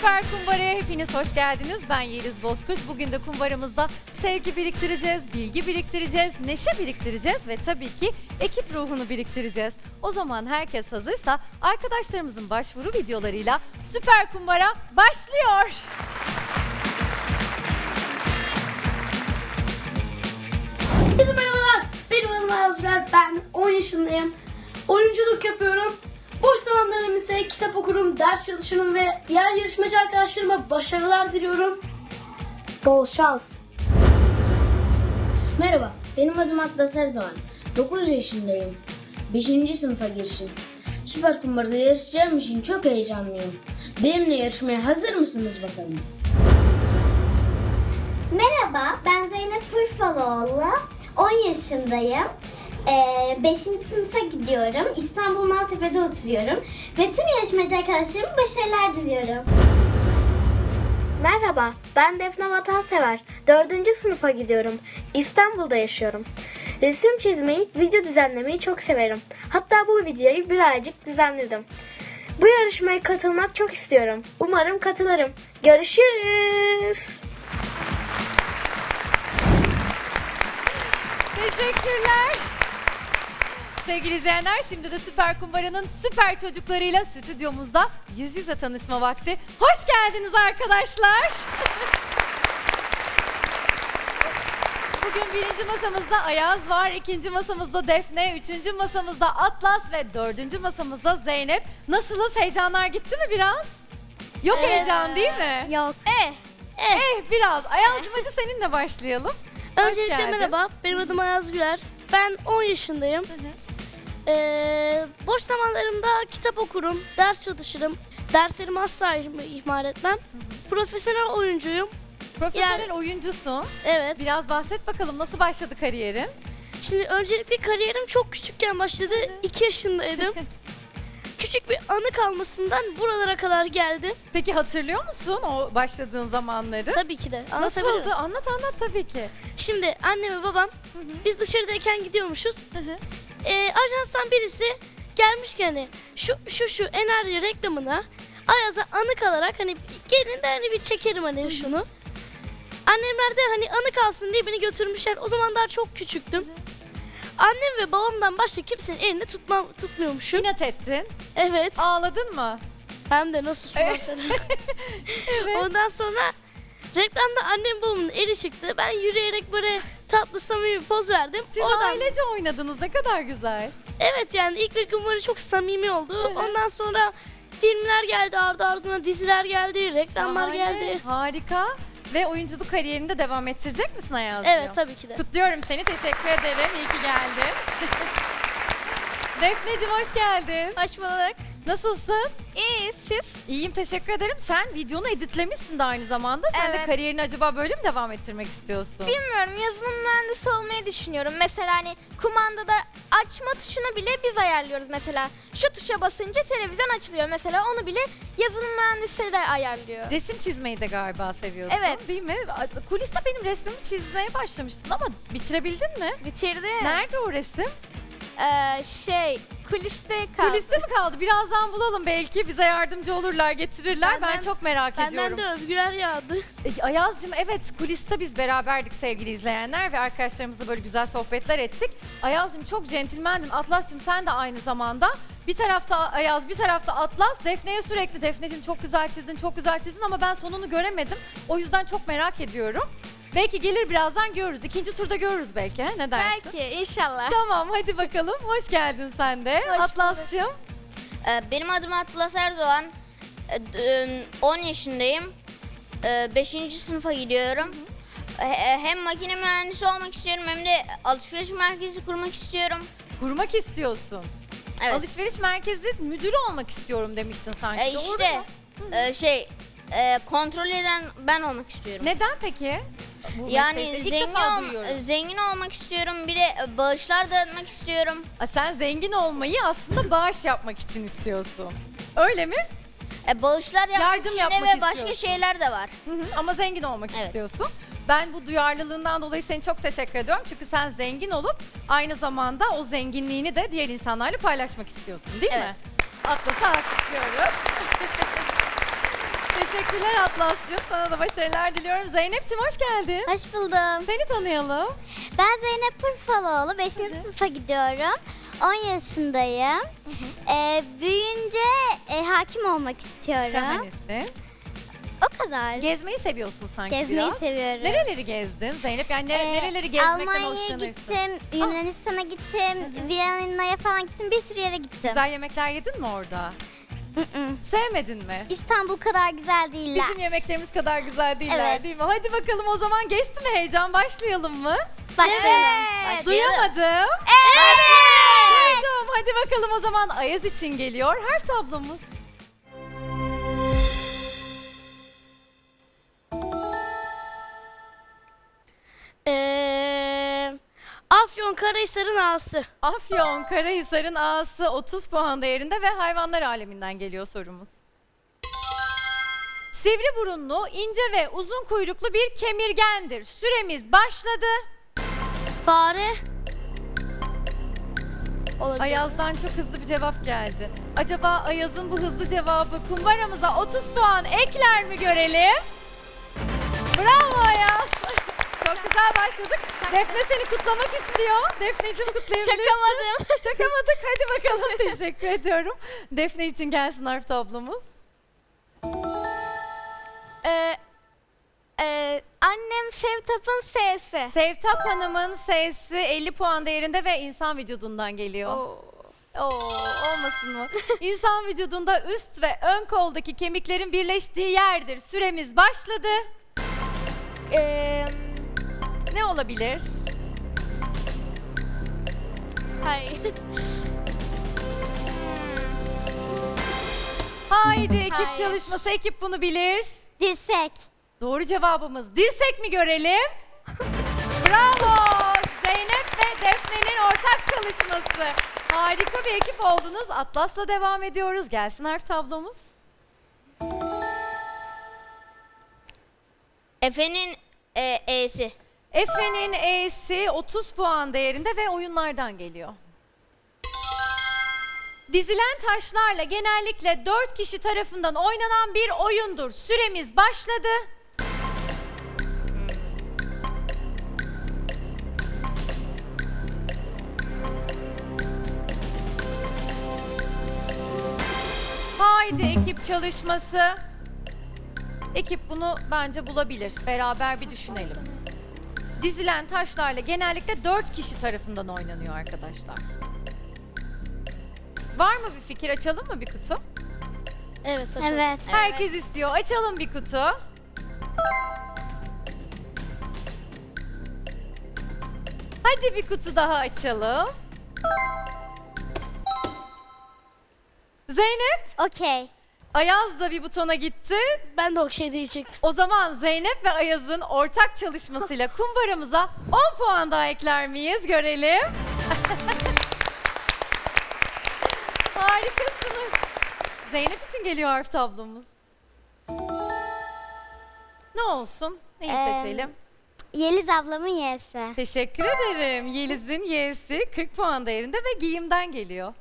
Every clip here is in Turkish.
Süper Kumbara'ya hepiniz hoş geldiniz. Ben Yeliz Bozkurt. Bugün de kumbaramızda sevgi biriktireceğiz, bilgi biriktireceğiz, neşe biriktireceğiz ve tabii ki ekip ruhunu biriktireceğiz. O zaman herkes hazırsa arkadaşlarımızın başvuru videolarıyla Süper Kumbara başlıyor. Merhabalar. Benim adım Birer. Ben 10 yaşındayım. Oyunculuk yapıyorum. Boş zamanlarım ise kitap okurum, ders çalışırım ve diğer yarışmacı arkadaşlarıma başarılar diliyorum. Bol şans. Merhaba, benim adım Atlas Erdoğan. 9 yaşındayım. 5. sınıfa girişim. Süper Kumbara'da yarışacağım için çok heyecanlıyım. Benimle yarışmaya hazır mısınız bakalım? Merhaba, ben Zeynep Pırfaloğlu. 10 yaşındayım. 5. sınıfa gidiyorum. İstanbul Maltepe'de oturuyorum. Ve tüm yarışmacı arkadaşlarıma başarılar diliyorum. Merhaba, ben Defne Vatansever. 4. sınıfa gidiyorum. İstanbul'da yaşıyorum. Resim çizmeyi, video düzenlemeyi çok severim. Hatta bu videoyu birazcık düzenledim. Bu yarışmaya katılmak çok istiyorum. Umarım katılırım. Görüşürüz. Teşekkürler. Sevgili izleyenler şimdi de Süper Kumbara'nın süper çocuklarıyla stüdyomuzda yüz yüze tanışma vakti. Hoş geldiniz arkadaşlar. Bugün birinci masamızda Ayaz var, ikinci masamızda Defne, üçüncü masamızda Atlas ve dördüncü masamızda Zeynep. Nasılız? Heyecanlar gitti mi biraz? Yok heyecan değil mi? Yok. Eh, eh biraz. Ayaz'cığım hadi seninle başlayalım. Hoş Öncelikle geldin. merhaba. Benim adım Ayaz Güler. Ben 10 yaşındayım. Ee, boş zamanlarımda kitap okurum, ders çalışırım. Derslerimi asla ihmal etmem. Profesyonel oyuncuyum. Profesyonel Yani- oyuncusun. Evet. Biraz bahset bakalım nasıl başladı kariyerin? Şimdi öncelikle kariyerim çok küçükken başladı. 2 yaşındaydım. Küçük bir anı kalmasından buralara kadar geldim. Peki hatırlıyor musun o başladığın zamanları? Tabii ki de. Anlatabilirim. Nasıldı? Anlat anlat tabii ki. Şimdi annem ve babam biz dışarıdayken gidiyormuşuz. Ee, ajanstan birisi gelmiş ki hani şu şu şu enerji reklamına Ayaz'a anı kalarak hani gelin de hani bir çekerim hani şunu. Annemler de hani anı kalsın diye beni götürmüşler. O zaman daha çok küçüktüm. Annem ve babamdan başka kimsenin elini tutmam tutmuyormuşum. İnat ettin. Evet. Ağladın mı? Hem de nasıl su mesela. Ondan sonra reklamda annem babamın eli çıktı. Ben yürüyerek böyle tatlı samimi bir poz verdim. Siz Oradan- ailece oynadınız ne kadar güzel. Evet yani ilk reklamları çok samimi oldu. Ondan sonra filmler geldi ardı ardına diziler geldi, reklamlar Şahane, geldi. Harika. Ve oyunculuk kariyerini de devam ettirecek misin Ayaz'cığım? Evet tabii ki de. Kutluyorum seni. Teşekkür ederim. İyi ki geldin. Defneciğim hoş geldin. Hoş bulduk. Nasılsın? İyi, siz? İyiyim teşekkür ederim. Sen videonu editlemişsin de aynı zamanda. Sen de Evet. kariyerini acaba böyle mi devam ettirmek istiyorsun? Bilmiyorum, yazılım mühendisi olmayı düşünüyorum. Mesela hani kumandada açma tuşunu bile biz ayarlıyoruz mesela. Şu tuşa basınca televizyon açılıyor mesela. Onu bile yazılım mühendisleri ayarlıyor. Resim çizmeyi de galiba seviyorsun. Evet. Değil mi? Kuliste benim resmimi çizmeye başlamıştın ama bitirebildin mi? Bitirdi. Nerede o resim? Ee, şey, kuliste kaldı. Kuliste mi kaldı? Birazdan bulalım belki. Bize yardımcı olurlar, getirirler. ben Benden- çok merak Benden ediyorum. de övgüler yağdı. E, Ayaz'cığım evet kuliste biz beraberdik sevgili izleyenler ve arkadaşlarımızla böyle güzel sohbetler ettik. Ayaz'cığım çok centilmendin. Atlas'cığım sen de aynı zamanda. Bir tarafta Ayaz, bir tarafta Atlas. Defne'ye sürekli Defne'cim çok güzel çizdin, çok güzel çizdin ama ben sonunu göremedim. O yüzden çok merak ediyorum. Belki gelir birazdan görürüz. İkinci turda görürüz belki. he? Ne dersin? Belki, inşallah. Tamam hadi bakalım. Hoş geldin sen de. Hoş Atlas'cığım. Ee, Benim adım Atlas Erdoğan. Ee, d- 10 yaşındayım. 5. sınıfa gidiyorum. He- Hem makine mühendisi olmak istiyorum hem de alışveriş merkezi kurmak istiyorum. Kurmak istiyorsun. Evet. Alışveriş merkezi müdürü olmak istiyorum demiştin sanki. Ee, Doğru işte mu? e, şey e, kontrol eden ben olmak istiyorum. Neden peki? Bu Yani ilk zengin defa ol- duyuyorum. zengin olmak istiyorum. Bir de e, bağışlar dağıtmak istiyorum. Aa, Sen zengin olmayı aslında bağış yapmak için istiyorsun. Öyle mi? E, bağışlar yapmak Yardım için de yapmak ve başka istiyorsun. şeyler de var. Hı hı, Ama zengin olmak Evet. istiyorsun. Ben bu duyarlılığından dolayı seni çok teşekkür ediyorum. Çünkü sen zengin olup aynı zamanda o zenginliğini de diğer insanlarla paylaşmak istiyorsun değil mi? Evet. Atlas'ı alkışlıyoruz. Teşekkürler Atlas'cığım. Sana da başarılar diliyorum. Zeynep'ciğim hoş geldin. Hoş buldum. Seni tanıyalım. Ben Zeynep Pırfaloğlu. 5. sınıfa gidiyorum. 10 yaşındayım. Ee, büyüyünce e, hakim olmak istiyorum. Şahanesin. O kadar. Gezmeyi seviyorsun sanki Gezmeyi biraz. seviyorum. Nereleri gezdin Zeynep? Yani ne- Ee, nereleri gezmekten Almanya'ya hoşlanırsın? gittim, Yunanistan'a gittim, Viyana'ya falan gittim, bir sürü yere gittim. Güzel yemekler yedin mi orada? Sevmedin mi? İstanbul kadar güzel değiller. Bizim yemeklerimiz kadar güzel değiller Evet. değil mi? Hadi bakalım o zaman geçti mi heyecan? Başlayalım mı? Başlayalım. Başlayalım. Duyamadım. Evet. Duydum. Hadi bakalım o zaman Ayaz için geliyor. Her tablomuz. Karahisar'ın ağası. Afyon Karahisar'ın ağası 30 puan değerinde ve hayvanlar aleminden geliyor sorumuz. Sivri burunlu, ince ve uzun kuyruklu bir kemirgendir. Süremiz başladı. Fare. Olabilir. Ayaz'dan çok hızlı bir cevap geldi. Acaba Ayaz'ın bu hızlı cevabı kumbaramıza 30 puan ekler mi görelim? Bravo Ayaz. Çok güzel başladık. Defne seni kutlamak istiyor. Defneciğim kutlayabilirsin. Çakamadım. Çakamadık. Hadi bakalım. Teşekkür ediyorum. Defne için gelsin harf tablomuz. Ee, e, annem Sevtap'ın S'si. Sevtap Hanım'ın sesi 50 puan değerinde ve insan vücudundan geliyor. Oo. Oo, olmasın mı? İnsan vücudunda üst ve ön koldaki kemiklerin birleştiği yerdir. Süremiz başladı. Ee, Ne olabilir? hayır. Haydi ekip Hayır. çalışması. Ekip bunu bilir. Dirsek. Doğru cevabımız dirsek mi görelim? Bravo! Zeynep ve Defne'nin ortak çalışması. Harika bir ekip oldunuz. Atlas'la devam ediyoruz. Gelsin harf tablomuz. Efe'nin e, E'si. Efe'nin E'si 30 puan değerinde ve oyunlardan geliyor. Dizilen taşlarla genellikle 4 kişi tarafından oynanan bir oyundur. Süremiz başladı. Haydi ekip çalışması. Ekip bunu bence bulabilir. Beraber bir düşünelim. Dizilen taşlarla genellikle 4 kişi tarafından oynanıyor arkadaşlar. Var mı bir fikir? Açalım mı bir kutu? Evet açalım. Evet. Herkes istiyor. Açalım bir kutu. Hadi bir kutu daha açalım. Zeynep, Okey. Ayaz da bir butona gitti. Ben de o şey diyecektim. O zaman Zeynep ve Ayaz'ın ortak çalışmasıyla kumbaramıza 10 puan daha ekler miyiz? Görelim. Harikasınız. Zeynep için geliyor harf tablomuz. Ne olsun? Neyi Ee, seçelim? Yeliz ablamın Y'si. Teşekkür ederim. Yeliz'in Y'si 40 puan değerinde ve giyimden geliyor.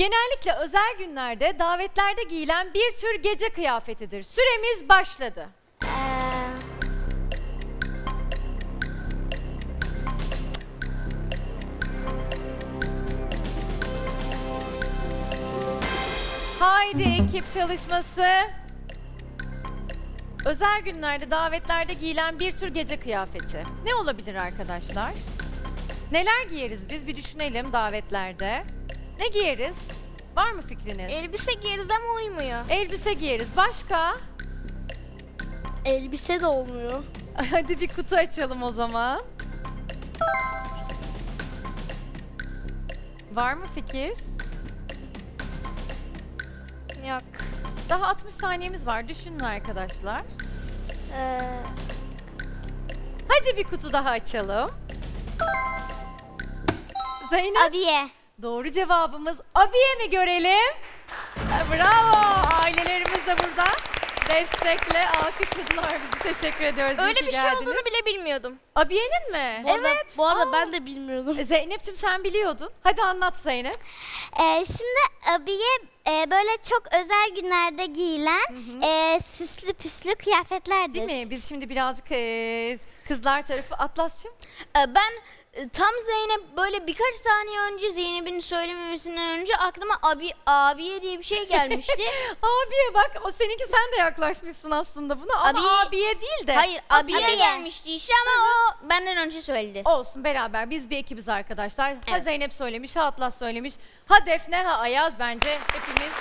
Genellikle özel günlerde, davetlerde giyilen bir tür gece kıyafetidir. Süremiz başladı. Haydi ekip çalışması. Özel günlerde, davetlerde giyilen bir tür gece kıyafeti. Ne olabilir arkadaşlar? Neler giyeriz biz? Bir düşünelim davetlerde. Ne giyeriz? Var mı fikriniz? Elbise giyeriz ama uymuyor. Elbise giyeriz. Başka? Elbise de olmuyor. Hadi bir kutu açalım o zaman. Var mı fikir? Yok. Daha 60 saniyemiz var. Düşünün arkadaşlar. e, Hadi bir kutu daha açalım. Zeynep. abiye. Doğru cevabımız abiye mi görelim? Ha, Bravo. Ailelerimiz de burada. destekle alkışladılar bizi. Teşekkür ediyoruz. İyi Öyle ki bir şey geldiniz. olduğunu bile bilmiyordum. Abiye'nin mi? Bu arada, bu arada Aa. ben de bilmiyordum. E, Zeynep'ciğim sen biliyordun. Hadi anlat Zeynep. Ee, şimdi abiye e, böyle çok özel günlerde giyilen e, süslü püslü kıyafetlerdir. Değil mi? Biz şimdi birazcık e, kızlar tarafı Atlas'cığım. Ee, Ben e, tam Zeynep böyle birkaç saniye önce Zeynep'in söylememesinden önce aklıma abi abiye diye bir şey gelmişti. Abiye bak o seninki sen de yaklaşmışsın aslında buna ama Abiye- abiye değil de. Hayır abiye Abiye. gelmişti işte ama o benden önce söyledi. Olsun beraber biz bir ekibiz arkadaşlar. Ha Evet. Zeynep söylemiş, ha Atlas söylemiş, ha Defne, ha Ayaz bence hepimiz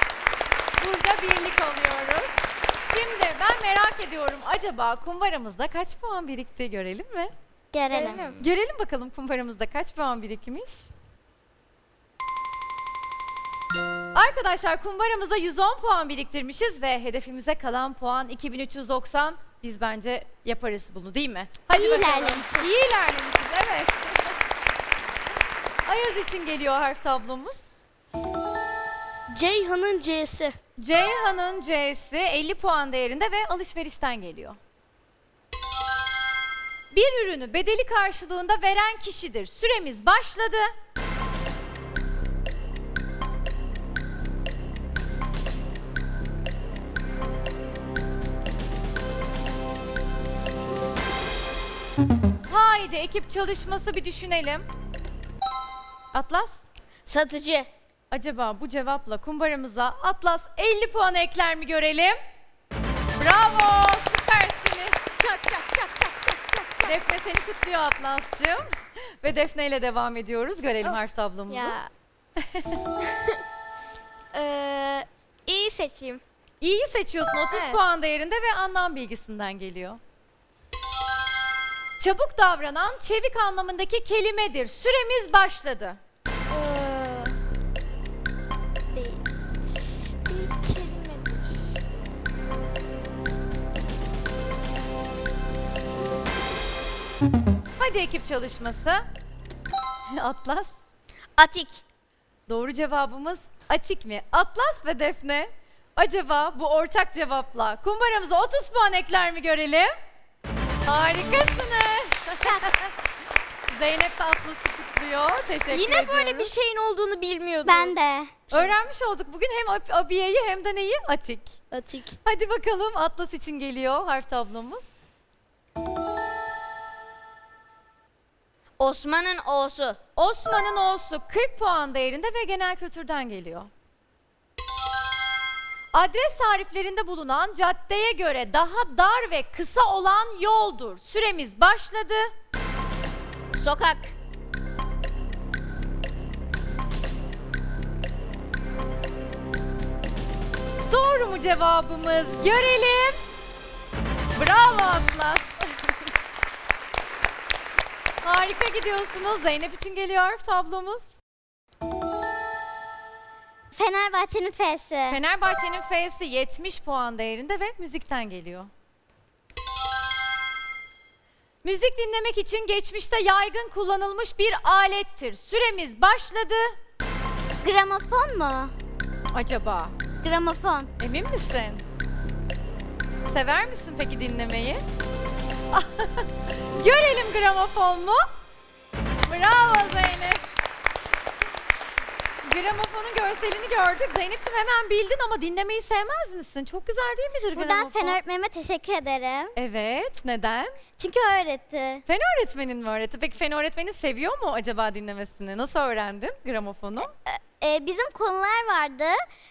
burada birlik oluyoruz. Şimdi ben merak ediyorum acaba kumbaramızda kaç puan birikti görelim mi? Görelim. Görelim bakalım kumbaramızda kaç puan birikmiş. Arkadaşlar kumbaramızda 110 puan biriktirmişiz ve hedefimize kalan puan 2390. Biz bence yaparız bunu değil mi? Hadi İyi bakalım. ilerlemişiz. İyi ilerlemişiz evet. Ayaz için geliyor harf tablomuz. Ceyhan'ın C'si. Ceyhan'ın C'si 50 puan değerinde ve alışverişten geliyor. Bir ürünü bedeli karşılığında veren kişidir. Süremiz başladı. Haydi ekip çalışması bir düşünelim. Atlas? Satıcı. Acaba bu cevapla kumbaramıza Atlas 50 puan ekler mi görelim? Bravo! Süpersiniz. Çak çak çak çak çak çak. Defne seni kutluyor Atlas'cığım. Ve Defne ile devam ediyoruz. Görelim harf tablomuzu. Ya. ee, iyi seçeyim. İyi seçiyorsun 30 Evet. puan değerinde ve anlam bilgisinden geliyor. Çabuk davranan çevik anlamındaki kelimedir. Süremiz başladı. Ee, Hadi ekip çalışması. Atlas. Atik. Doğru cevabımız Atik mi? Atlas ve Defne. Acaba bu ortak cevapla kumbaramıza 30 puan ekler mi görelim? Harikasınız. Zeynep de Atlas'ı kutluyor. Teşekkür Yine ediyoruz. böyle bir şeyin olduğunu bilmiyordum. Ben de. Öğrenmiş olduk bugün hem Ab- Abiye'yi hem de neyi? Atik. Atik. Hadi bakalım Atlas için geliyor harf tablomuz. Osman'ın O'su. Osman'ın O'su 40 puan değerinde ve genel kültürden geliyor. Adres tariflerinde bulunan caddeye göre daha dar ve kısa olan yoldur. Süremiz başladı. Sokak. Doğru mu cevabımız? Görelim. Bravo Atlas. Harika gidiyorsunuz. Zeynep için geliyor tablomuz. Fenerbahçe'nin F'si. Fenerbahçe'nin F'si 70 puan değerinde ve müzikten geliyor. Müzik dinlemek için geçmişte yaygın kullanılmış bir alettir. Süremiz başladı. Gramofon mu? Acaba Gramofon. emin misin? Sever misin peki dinlemeyi? Görelim gramofon mu? Bravo Zeynep. Gramofonun görselini gördük. Zeynep'ciğim hemen bildin ama dinlemeyi sevmez misin? Çok güzel değil midir Buradan gramofon? fen öğretmenime teşekkür ederim. Evet, neden? Çünkü öğretti. Fen öğretmenin mi öğretti? Peki fen öğretmenin seviyor mu acaba dinlemesini? Nasıl öğrendin gramofonu? Ee, bizim konular vardı.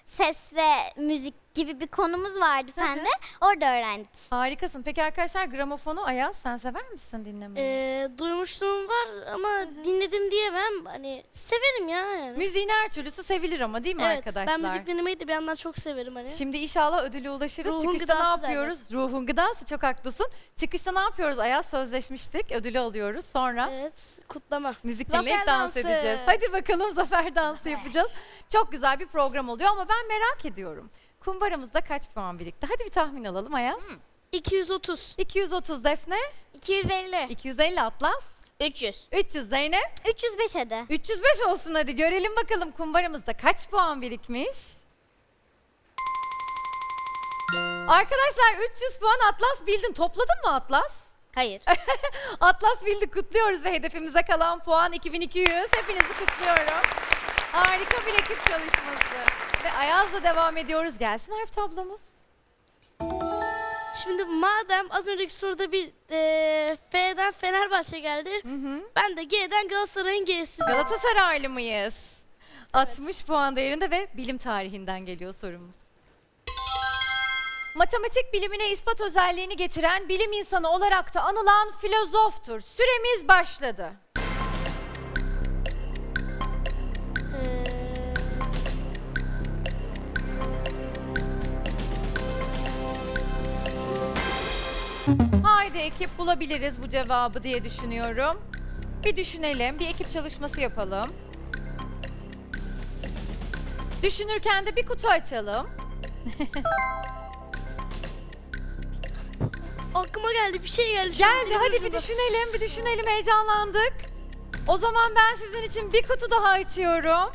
Ses ve müzik gibi bir konumuz vardı fende. Orada öğrendik. Harikasın. Peki arkadaşlar gramofonu Ayaz sen sever misin dinlemeyi? Ee, duymuşluğum var ama dinledim diyemem. Hani severim ya yani. Müziğin her türlüsü sevilir ama değil mi evet, arkadaşlar? ben müzik dinlemeyi de bir yandan çok severim hani. Şimdi inşallah ödüle ulaşırız. Ruhun Çıkışta ne gıdası yapıyoruz? Ruhun gıdası çok haklısın. Çıkışta ne yapıyoruz? Ayaz sözleşmiştik. Ödülü alıyoruz. Sonra Evet, kutlama. müzik Zafer dinleyip dans dansı. edeceğiz. Hadi bakalım zafer dansı yapacağız. Çok güzel bir program oluyor ama ben merak ediyorum. Kumbaramızda kaç puan birikti? Hadi bir tahmin alalım Ayaz. 230. 230 Defne, 250. 250 Atlas, 300. 300 Zeynep, 305 hadi. 305 olsun hadi görelim bakalım kumbaramızda kaç puan birikmiş? Arkadaşlar 300 puan Atlas bildin. Topladın mı Atlas? Hayır. Atlas bildi kutluyoruz ve hedefimize kalan puan 2200. Hepinizi kutluyorum. Harika bir ekip çalışması. Ve Ayaz'la devam ediyoruz. Gelsin harf tablomuz. Şimdi madem az önceki soruda bir e, F'den Fenerbahçe geldi. Hı hı. Ben de G'den Galatasaray'ın G'si. Galatasaraylı mıyız? 60 puan değerinde ve bilim tarihinden geliyor sorumuz. Matematik bilimine ispat özelliğini getiren bilim insanı olarak da anılan filozoftur. Süremiz başladı. Haydi ekip bulabiliriz bu cevabı diye düşünüyorum. Bir düşünelim, bir ekip çalışması yapalım. Düşünürken de bir kutu açalım. aklıma geldi bir şey geldi. şu an Geldi hadi bir ucunda. düşünelim, bir düşünelim heyecanlandık. O zaman ben sizin için bir kutu daha açıyorum.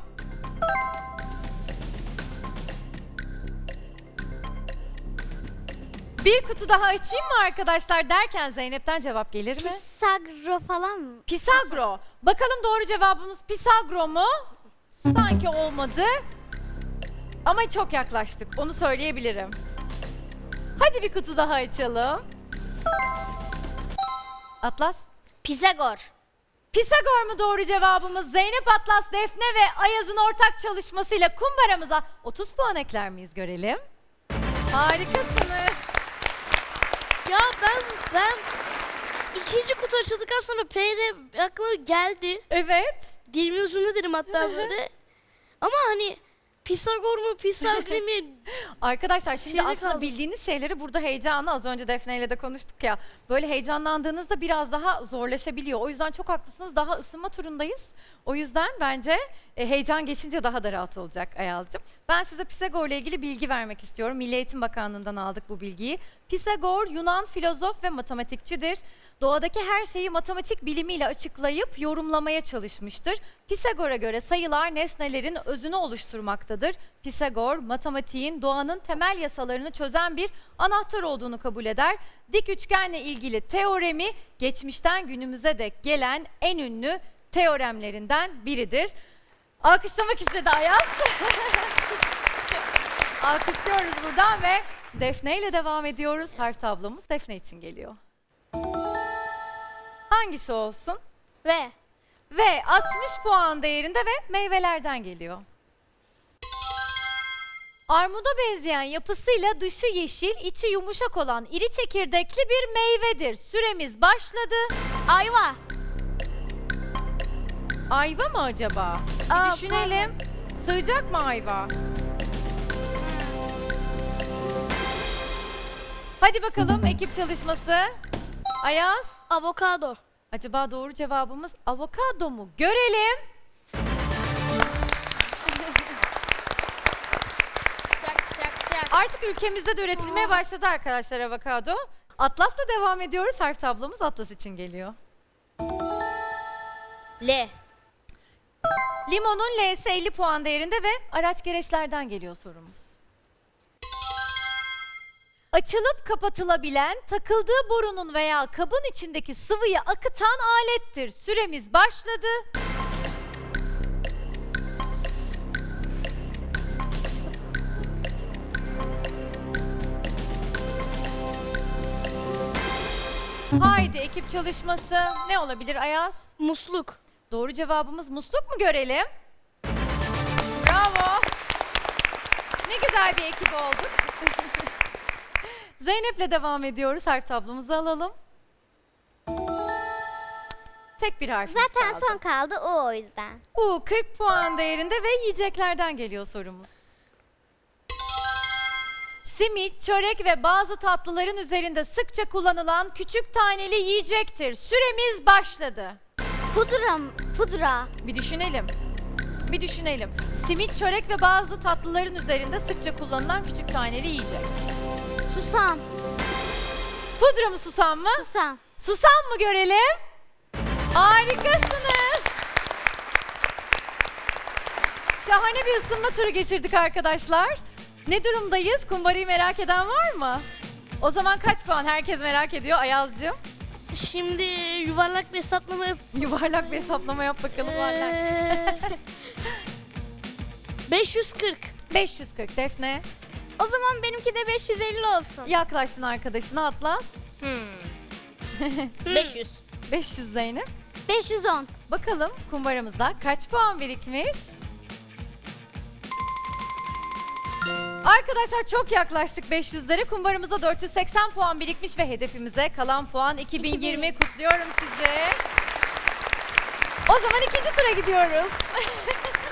Bir kutu daha açayım mı arkadaşlar derken Zeynep'ten cevap gelir mi? Sagro falan mı? Pisagro. Bakalım doğru cevabımız Pisagro mu? Sanki olmadı. Ama çok yaklaştık. Onu söyleyebilirim. Hadi bir kutu daha açalım. Atlas. Pisagor. Pisagor mu doğru cevabımız? Zeynep Atlas, Defne ve Ayaz'ın ortak çalışmasıyla kumbaramıza 30 puan ekler miyiz görelim. Harikasınız. Ya ben ben ikinci kutu açıldıktan sonra P'de aklıma geldi. Evet. Dilimin ucunda dedim hatta böyle. Ama hani Pisagor mu Pisagri mi? Arkadaşlar şimdi Şeyde aslında kaldım. bildiğiniz şeyleri burada heyecanlı az önce Defne ile de konuştuk ya. Böyle heyecanlandığınızda biraz daha zorlaşabiliyor. O yüzden çok haklısınız. Daha ısınma turundayız. O yüzden bence e, heyecan geçince daha da rahat olacak Ayaz'cığım. Ben size Pisagor ile ilgili bilgi vermek istiyorum. Milli Eğitim Bakanlığı'ndan aldık bu bilgiyi. Pisagor Yunan filozof ve matematikçidir. Doğadaki her şeyi matematik bilimiyle açıklayıp yorumlamaya çalışmıştır. Pisagor'a göre sayılar nesnelerin özünü oluşturmaktadır. Pisagor, matematiğin doğanın temel yasalarını çözen bir anahtar olduğunu kabul eder. Dik üçgenle ilgili teoremi geçmişten günümüze dek gelen en ünlü teoremlerinden biridir. Alkışlamak istedi Ayaz. Alkışlıyoruz buradan ve Defne ile devam ediyoruz. Harf tablomuz Defne için geliyor. Hangisi olsun? Ve Ve 60 puan değerinde ve meyvelerden geliyor. Armuda benzeyen yapısıyla dışı yeşil, içi yumuşak olan iri çekirdekli bir meyvedir. Süremiz başladı. ayva. Ayva mı acaba? Bir Aa, düşünelim. Sığacak mı ayva? Hadi bakalım ekip çalışması. Ayaz. Avokado. Acaba doğru cevabımız avokado mu? Görelim. Çak çak çak. Artık ülkemizde de üretilmeye başladı arkadaşlar avokado. Atlas'la devam ediyoruz. Harf tablomuz Atlas için geliyor. L. Limonun L'si 50 puan değerinde ve araç gereçlerden geliyor sorumuz. Açılıp kapatılabilen, takıldığı borunun veya kabın içindeki sıvıyı akıtan alettir. Süremiz başladı. Haydi ekip çalışması. Ne olabilir Ayaz? Musluk. Doğru cevabımız musluk mu görelim? Bravo. Ne güzel bir ekip olduk. Zeynep'le devam ediyoruz. Harf tablomuzu alalım. Tek bir harfimiz Zaten kaldı. son kaldı o o yüzden. U 40 puan değerinde ve yiyeceklerden geliyor sorumuz. Simit, çörek ve bazı tatlıların üzerinde sıkça kullanılan küçük taneli yiyecektir. Süremiz başladı. Pudra, pudra. Bir düşünelim. Bir düşünelim. Simit, çörek ve bazı tatlıların üzerinde sıkça kullanılan küçük taneli yiyecek. Susam, Pudra mı susam mı? susam. Susam mı görelim? Harikasınız. Şahane bir ısınma turu geçirdik arkadaşlar. Ne durumdayız? Kumbarayı merak eden var mı? O zaman kaç puan? Herkes merak ediyor. Ayaz'cığım Şimdi yuvarlak bir hesaplama yap. yuvarlak bir hesaplama yap bakalım. Ee, 540. 540 Defne. O zaman benimki de 550 olsun. Yaklaşsın arkadaşına Atlas. Hmm. 500. 500 Zeynep. 510. Bakalım kumbaramızda kaç puan birikmiş? Arkadaşlar çok yaklaştık 500'lere. Kumbaramızda 480 puan birikmiş ve hedefimize kalan puan 2020. Kutluyorum sizi. O zaman ikinci tura gidiyoruz.